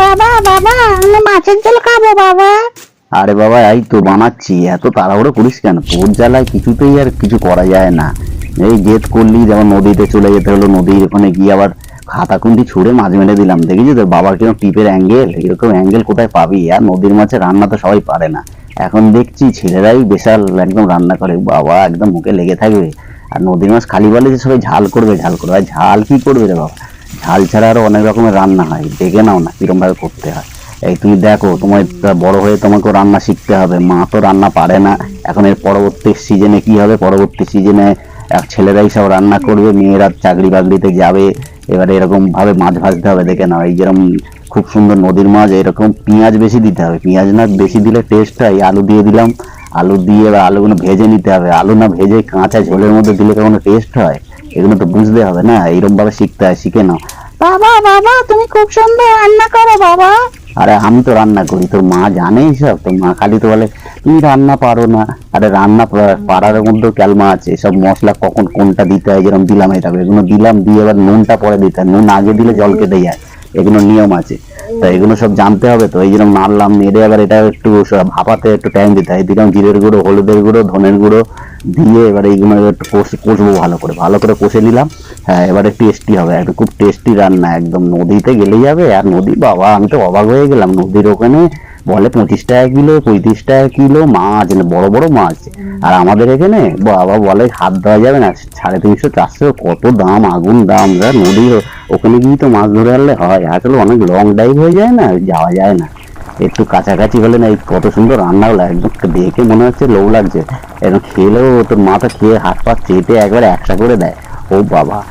বাবা বাবা আমি মাছের ঝোল খাব, বাবা। আরে বাবা, এই তো বানাচ্ছি, এত তাড়াহুড়ো করিস কেন? তোর জ্বালায় কিছুতেই আর কিছু করা যায় না। এই জেদ করলি, যেমন নদীতে চলে যেতে হলো, নদীর ওখানে গিয়ে আবার খাতা খুন্তি ছুঁড়ে মাছ মেরে দিলাম। দেখেছি তো বাবার কীরকম টিপের অ্যাঙ্গেল? এরকম অ্যাঙ্গেল কোথায় পাবি? আর নদীর মাছে রান্না তো সবাই পারে না। এখন দেখছি ছেলেরাই বিশাল একদম রান্না করে। বাবা, একদম মুখে লেগে থাকবে। আর নদীর মাছ খালি বলে যে সবাই ঝাল করবে ঝাল করবে। আর ঝাল কি করবে রে বাবা? ঝাল ছাড়া আরও অনেক রকমের রান্না হয়, দেখে নাও না কিরম ভাবে করতে হয়। এই তুমি দেখো, তোমার বড় হয়ে তোমাকে রান্না শিখতে হবে, মা তো রান্না পারে না। এখন এর পরবর্তী সিজনে কি হবে? পরবর্তী সিজনে এক ছেলেরাই সব রান্না করবে, মেয়েরা চাকরি বাকরিতে যাবে, এবারে এরকম ভাবে মাছ ভাজতে হবে, দেখে নাও। এই যেরকম খুব সুন্দর নদীর মাছ, এরকম পেঁয়াজ বেশি দিতে হবে। পেঁয়াজ না বেশি দিলে টেস্ট হয়, আলু দিয়ে দিলাম। আলু দিয়ে আলুগুলো ভেজে নিতে হবে। আলু না ভেজে কাঁচা ঝোলের মধ্যে দিলে কেমন টেস্ট হয়? এগুলো তো বুঝতে হবে না এরকম ভাবে শিখতে হয় শিখে নাও। বাবা বাবা তুমি খুব সুন্দর রান্না করো বাবা। আরে আমি তো রান্না করি তোর মা জানে সব তোর মা খালি তো বলে তুমি রান্না পারো না। আরে রান্না পারার মধ্যেও ক্যালমা আছে সব মশলা কখন কোনটা দিতে হয় যেরকম দিলাম এটা এগুলো দিলাম দিয়ে এবার নুনটা পরে দিতে হয়। নুন আগে দিলে জল কেটে যায় এগুলো নিয়ম আছে। তো এগুলো সব জানতে হবে তো এই যেরকম নাড়লাম নেড়ে আবার এটা একটু ভাপাতে একটু টাইম দিতে হয়। দিলাম জিরের গুঁড়ো হলুদের গুঁড়ো ধনের গুঁড়ো দিয়ে এবারে এইগুলো একটু কষে কষবো ভালো করে। ভালো করে কষে নিলাম। হ্যাঁ এবারে টেস্টি হবে। একটু খুব টেস্টি রান্না। একদম নদীতে গেলে যাবে আর নদী বাবা, আমি তো অবাক হয়ে গেলাম। নদীর ওখানে বলে পঁচিশ টাকা কিলো, পঁয়ত্রিশ টাকা কিলো মাছ মানে বড় বড় মাছ। আর আমাদের এখানে বাবা বলে হাত দেওয়া যাবে না, সাড়ে তিনশো, চারশো, কত দাম, আগুন দাম। নদীর ওখানে গিয়ে তো মাছ ধরে আনলে হয়। আসলে অনেক লং ড্রাইভ হয়ে যায় না, যাওয়া যায় না। একটু কাছাকাছি হলে না এই কত সুন্দর রান্না হলো একদম দেখে মনে হচ্ছে লোভ লাগছে। একদম খেলেও তোর মাথা খেয়ে হাত পা চেটে একবার একসা করে দেয়। ও বাবা।